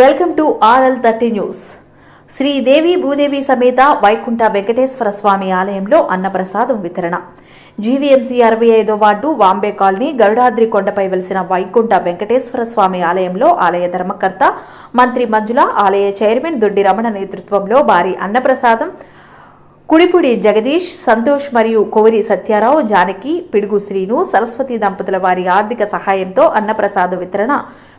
Welcome to R L thirty news. Sridevi Bhudevi సమేత వైకుంఠ వెంకటేశ్వర స్వామి ఆలయంలో అన్నప్రసాదం వితరణ. జీవీఎంసీ అరవై ఐదో వార్డు వాంబే కాలనీ గరుడాద్రి కొండపై వెలిసిన వైకుంఠ వెంకటేశ్వర స్వామి ఆలయంలో ఆలయ ధర్మకర్త మంత్రి మంజుల ఆలయ చైర్మన్ దొడ్డి రమణ నేతృత్వంలో భారీ అన్నప్రసాదం కుడిపుడి జగదీష్ సంతోష్ మరియు కొవరి సత్యారావు జానకి పిడుగు శ్రీను సరస్వతి దంపతుల వారి ఆర్థిక సహాయంతో అన్నప్రసాద వితరణ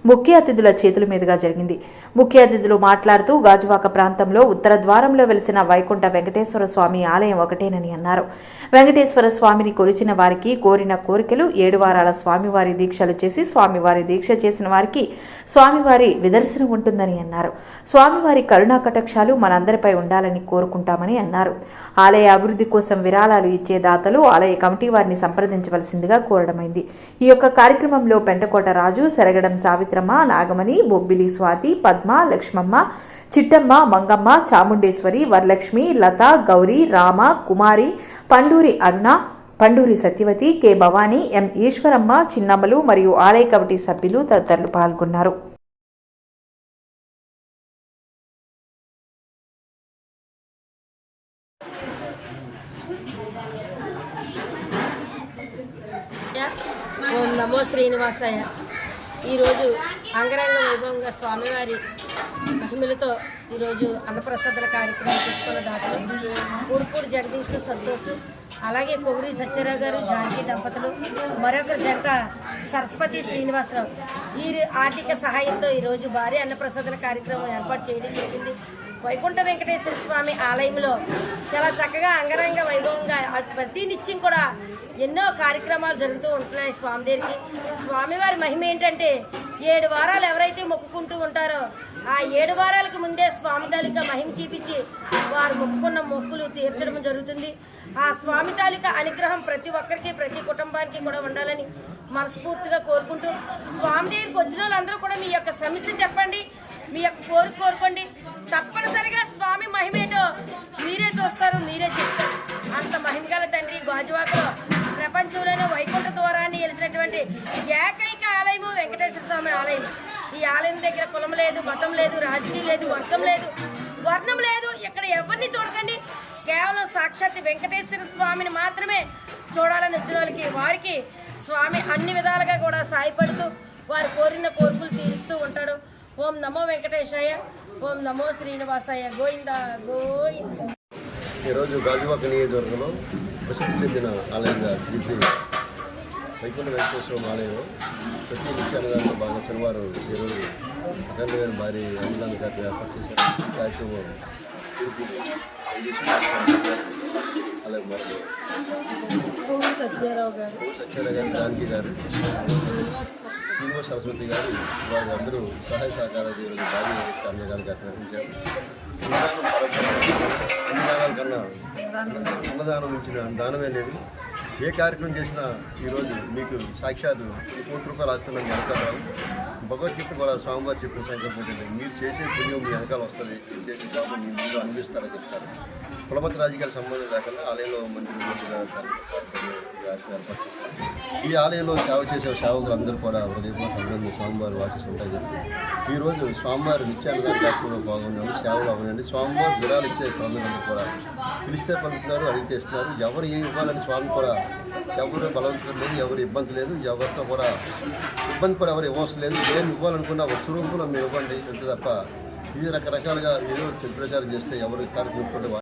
ముఖ్య అతిథుల చేతుల మీదుగా జరిగింది. ముఖ్య అతిథులు మాట్లాడుతూ గాజువాక ప్రాంతంలో ఉత్తర ద్వారంలో వెలిసిన వైకుంఠ వెంకటేశ్వర స్వామి ఆలయం ఒకటేనని అన్నారు. వెంకటేశ్వర స్వామిని కొలిచిన వారికి కోరిన కోరికలు ఏడు వారాల స్వామివారి దీక్షలు చేసి స్వామివారి దీక్ష చేసిన వారికి స్వామివారి విదర్శనం ఉంటుందని అన్నారు. స్వామివారి కరుణా కటాక్షాలు మనందరిపై ఉండాలని కోరుకుంటామని అన్నారు. ఆలయ అభివృద్ధి కోసం విరాళాలు ఇచ్చే దాతలు ఆలయ కమిటీ వారిని సంప్రదించవలసిందిగా కోరడమైంది. ఈ యొక్క కార్యక్రమంలో పెంటకోట రాజు సెరగడం సావిత్రమ్మ నాగమణి బొబ్బిలి స్వాతి పద్మ లక్ష్మమ్మ చిట్టమ్మ మంగమ్మ చాముండేశ్వరి వరలక్ష్మి లత గౌరీ రామ కుమారి పండూరి అరుణ పండూరి సత్యవతి కె భవానీ ఎం ఈశ్వరమ్మ చిన్నమ్మలు మరియు ఆలయ కమిటీ సభ్యులు తదితరులు పాల్గొన్నారు. ఓం నమో శ్రీనివాసయ్య ఈరోజు అంగరంగ వైభవంగా స్వామివారి మహిమలతో ఈరోజు అన్నప్రసాదల కార్యక్రమం చెప్పుకున్న దాంట్లో ఊడుపూడి జగదీష్ సంతోష్ అలాగే కొవ్వరి సత్యరావు గారు జానకి దంపతులు మరొక జంట సరస్వతి శ్రీనివాసరావు. వీరి ఆర్థిక సహాయంతో ఈరోజు భారీ అన్నప్రసాదల కార్యక్రమం ఏర్పాటు చేయడం జరిగింది. వైకుంఠ వెంకటేశ్వర స్వామి ఆలయంలో చాలా చక్కగా అంగరంగ వైభవంగా ప్రతి నిత్యం కూడా ఎన్నో కార్యక్రమాలు జరుగుతూ ఉంటున్నాయి స్వామి దగ్గరికి స్వామివారి మహిమ ఏంటంటే ఏడు వారాలు ఎవరైతే మొక్కుకుంటూ ఉంటారో ఆ ఏడు వారాలకు ముందే స్వామి తాలిక మహిమ చూపించి వారు మొక్కుకున్న మొక్కులు తీర్చడం జరుగుతుంది. ఆ స్వామి తాలిక అనుగ్రహం ప్రతి ఒక్కరికి ప్రతి కుటుంబానికి కూడా ఉండాలని మనస్ఫూర్తిగా కోరుకుంటూ స్వామి దగ్గరికి వచ్చిన వాళ్ళందరూ కూడా మీ యొక్క సమస్య చెప్పండి. మీ యొక్క కోరిక కోరుకోండి. తప్పనిసరిగా స్వామి మహిమేటో మీరే చూస్తారు మీరే చెప్తారు. అంత మహిమగల తండ్రి గాజువాకలో ప్రపంచంలోనే వైకుంఠ ద్వారాన్ని వెలిసినటువంటి ఏకైక ఆలయము వెంకటేశ్వర స్వామి ఆలయం. ఈ ఆలయం దగ్గర కులం లేదు మతం లేదు రాజకీయం లేదు వర్గం లేదు వర్ణం లేదు. ఇక్కడ ఎవరిని చూడకండి. కేవలం సాక్షాత్ వెంకటేశ్వర స్వామిని మాత్రమే చూడాలని వచ్చిన వాళ్ళకి వారికి స్వామి అన్ని విధాలుగా కూడా సాయపడుతూ వారు కోరిన కోరికలు తీరుస్తూ ఉంటాడు. ఓం నమో వెంకటేశాయ ఓం నమో శ్రీనివాసాయ. గోవింద గోవింద. ఈరోజు గాజువాక నియోజకవర్గంలో ప్రసిద్ధి చెందిన ఆలయంగా శ్రీ శ్రీ వైకుంఠ వెంకటేశ్వర ఆలయంలో ప్రతి నిత్యాన్నదానంలో బాగా శనివారం ఈరోజు అఖండమైన భారీ అన్నదాన కార్యక్రమం కార్యక్రమం అలాగే మరి సత్యారావు గారు. సత్యారావు గారు జానకి గారు. శ్రీనివాస సరస్వతి గారు వారు అందరూ సహాయ సహకారాలు ఈరోజు భారీ అన్నదాన కార్యక్రమం అన్నదానం కన్నా అన్నదానం ఇచ్చిన దానమే లేదు. ఏ కార్యక్రమం చేసినా ఈరోజు మీకు సాక్షాత్ కోటి రూపాయలు వస్తున్నాను వెనకాల భగవద్గీత కూడా స్వామివారు చెప్పిన సంకల్పం ఏంటంటే మీరు చేసే పుణ్యం మీ వెనకాల వస్తుంది. మీరు చేసే పాపం మీ ముందు అనిపిస్తారని చెప్తారు. కులమతి రాజకీయాల సంబంధం లేకుండా ఆలయంలో మంత్రి మంచిగా ఈ ఆలయంలో సేవ చేసే సేవకులందరూ కూడా హృదయపూర్వక అభినందన స్వామివారు వాసి ఉంటాయి చెప్పి. ఈరోజు స్వామివారి నిత్యాన్నదాన కార్యక్రమంలో పాల్గొనండి సేవలు అవ్వండి స్వామివారి విరాలు ఇచ్చే స్వామి కూడా పిలిస్తే పలుకుతున్నారు అడిగితే ఇస్తున్నారు ఎవరు ఏమి ఇవ్వాలని స్వామి కూడా ఎవరు బలవంతం లేదు ఎవరు ఇబ్బంది లేదు ఎవరితో కూడా ఇబ్బంది కూడా ఎవరు ఇవ్వవలసిన లేదు. ఏం ఇవ్వాలనుకున్నా ఒక స్వరూపంలో మీరు ఇవ్వండి. అంతే తప్ప ఇది రకరకాలుగా ఏదో చెడు ప్రచారం చేస్తే ఎవరు కార్యక్రమం